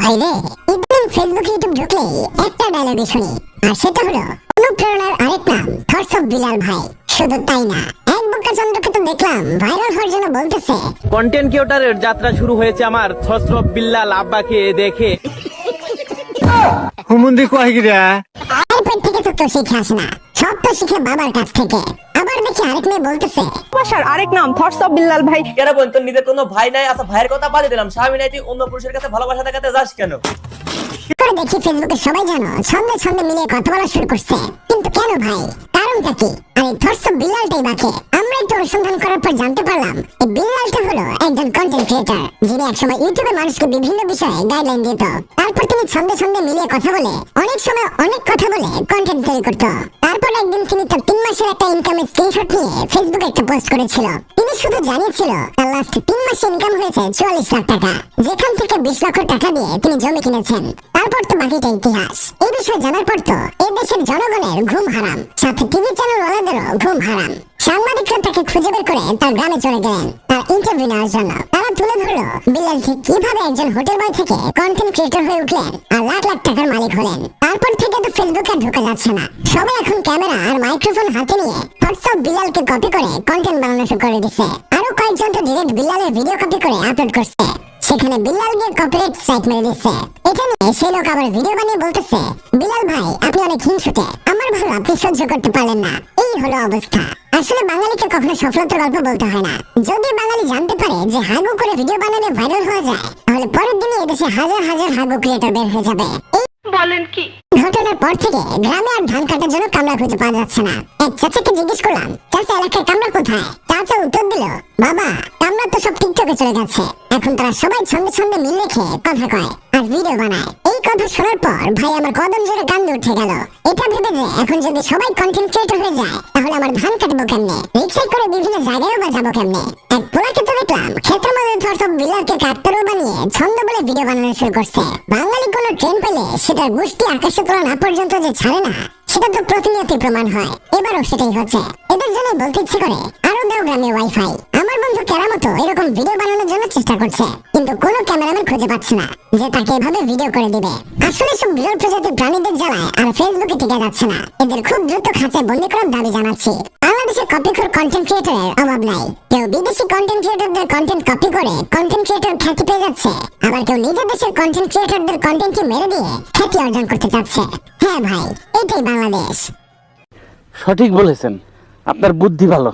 ভাই রে ইদানিং ফেসবুক ইউটিউব ঢুকলেই একটা ডায়লগে শুনি। আর সেটা হলো অনুপ্রেরণার আরেক নাম থটস অফ বিলাল ভাই। শুধু তাই না এক বোকা চন্দ্রকে তো দেখলাম ভাইরাল হওয়ার জন্য বলতেছে। কন্টেন্ট ক্রিয়েটারের যাত্রা শুরু হয়েছে আমার থসরফ বিল্লাল আব্বাকে দেখে। হুমুন্দি কয় গিরা আর পেট থেকে তো তো শিখে আসে না সব তো শিখে বাবার কাছ থেকে। আবার আরেক মেয়ে বলতেছে। বাসার আরেক নাম থটস অফ বিল্লাল ভাই। কেন বল তোর নিজের কোনো ভাই নাই? আচ্ছা ভাইয়ের কথা বাদে দিলাম। স্বামী নাই তুই অন্য পুরুষের কাছে ভালোবাসা দেখাতে যাস কেন? করে দেখি ফেসবুকে সবাই জানো ছন্দে ছন্দে মিলে কথা বলা শুরু করছে। কিন্তু কেন ভাই? কারণটা কি? আরে থটস অফ বিল্লালটাই বাকে। আমরা অনুসন্ধান করার পর জানতে পারলাম, এই বিল্লালটা হলো একজন কন্টেন্ট ক্রিয়েটার যিনি একসময় ইউটিউবে মানুষকে বিভিন্ন বিষয়ে গাইডলাইন দিত তারপর তিনি ছন্দে ছন্দে মিলিয়ে কথা বলে, অনেক সময় অনেক কথা বলে কন্টেন্ট তৈরি করত। তারপর একদিন তিনি তার তিন মাসের একটা ইনকামের স্ক্রিনশট নিয়ে ফেসবুকে একটা পোস্ট করেছিল। তিনি শুধু জানিয়েছিল, তার লাস্ট তিন মাসে ইনকাম হয়েছে চুয়াল্লিশ লাখ টাকা। যেখান থেকে বিশ লক্ষ টাকা দিয়ে তিনি জমি কিনেছেন। তারপর তো বাকিটা ইতিহাস। এই বিষয়ে জানার পর তো এই দেশের জনগণের ঘুম হারাম। সাথে টিভি চ্যানেল ওয়ালাদেরও ঘুম হারাম। সাংবাদিকরা তাকে খুঁজে বের করে তার গ্রামে চলে গেলেন। তার ইন্টারভিউ নেওয়ার জন্য। তারা তুলে ধরলো বিল্লাল ঠিক কীভাবে একজন হোটেল বয় থেকে কন্টেন্ট ক্রিয়েটর হয়ে উঠলেন আর লাখ লাখ টাকার মালিক হলেন। তারপর থেকে তো ফেসবুকে আর ঢোকা যাচ্ছে না। সবাই এখন ক্যামেরা আর মাইক্রোফোন হাতে নিয়ে হোয়াটসঅ্যাপ বিল্লালকে কপি করে কন্টেন্ট বানানো শুরু করে দিচ্ছে। আরও কয়েকজন তো ডিরেক্ট বিল্লালের ভিডিও কপি করে আপলোড করছে। সেখানে বিল্লাল গিয়ে কপিরাইট স্ট্রাইক মেরে দিচ্ছে। এটা নিয়ে সেই লোক আবার ভিডিও বানিয়ে বলতেছে বিলাল ভাই, আপনি অনেক হিংসুটে। আমার ভালো আপনি সহ্য করতে পারলেন না। এই হলো অবস্থা। আসলে বাঙালিকে কখনো সফলতার গল্প বলতে হয় না। যদি বাঙালি জানতে পারে যে হাগু করে ভিডিও বানালে ভাইরাল হওয়া যায় তাহলে পরের দিনই এদেশে হাজার হাজার হাগু ক্রিয়েটর বের হয়ে যাবে। বলেন কি? ঘটনার পর থেকে গ্রামে আর ধান কাটার জন্য খুঁজে পাওয়া যাচ্ছে না। এক চাচাকে জিজ্ঞেস করলাম চাচা কামড়া কোথায়? চাচা উত্তর দিল বাবা কামড়া তো সব টিকটকে চলে গেছে। এখন তারা সবাই ছন্দে ছন্দে মিল রেখে কথা কয় আর ভিডিও বানায়। কথা শোনার পর ভাই আমার কদম জোরে কান্দে উঠে গেল। এটা ভেবে যে এখন যদি সবাই কন্টেন্ট ক্রিয়েটর হয়ে যায়, তাহলে আমার ধান কাটবো কেমনে? রিক্সায় করে বিভিন্ন জায়গায়ও বা যাব কেমনে? এক পোলাকে তো দেখলাম ক্ষেতের মধ্যে ধর সব বিলারকে কাকতারও বানিয়ে ছন্দ বলে ভিডিও বানানো শুরু করছে। বাঙালি কোনো ট্রেন পেলে সেটার গোষ্ঠী আকাশে তোলা না পর্যন্ত যে ছাড়ে না, সেটা তো প্রতিনিয়তই প্রমাণ হয়। এবারও সেটাই হচ্ছে। এদের জন্য বলতে ইচ্ছে করে, আরও দাও গ্রামে ওয়াইফাই আমার বন্ধু কেরামতো এরকম ভিডিও বানানোর চেষ্টা করছে, কিন্তু কোনো ক্যামেরাম্যান খুঁজে পাচ্ছে না, যে তাকে এভাবে ভিডিও করে দিবে। আসলে সব বিরল প্রজাতির প্রাণীদের জ্বালায় আর ফেসবুকে টিকে যাচ্ছে না। এদের খুব দ্রুত খাঁচায় বন্দি করার দাবি জানাচ্ছি। বাংলাদেশে কপিখোর কন্টেন্ট ক্রিয়েটরের অভাব নাই। কেউ বিদেশি কন্টেন্ট ক্রিয়েটরদের কন্টেন্ট কপি করে কন্টেন্ট ক্রিয়েটর খ্যাতি পেয়ে যাচ্ছে। আবার কেউ নিজের দেশের কন্টেন্ট ক্রিয়েটরদের কন্টেন্টকে মেরে দিয়ে খ্যাতি অর্জন করতে চাচ্ছে। হ্যাঁ ভাই, এটাই বাংলাদেশ। সঠিক বলেছেন। আপনার বুদ্ধি ভালো।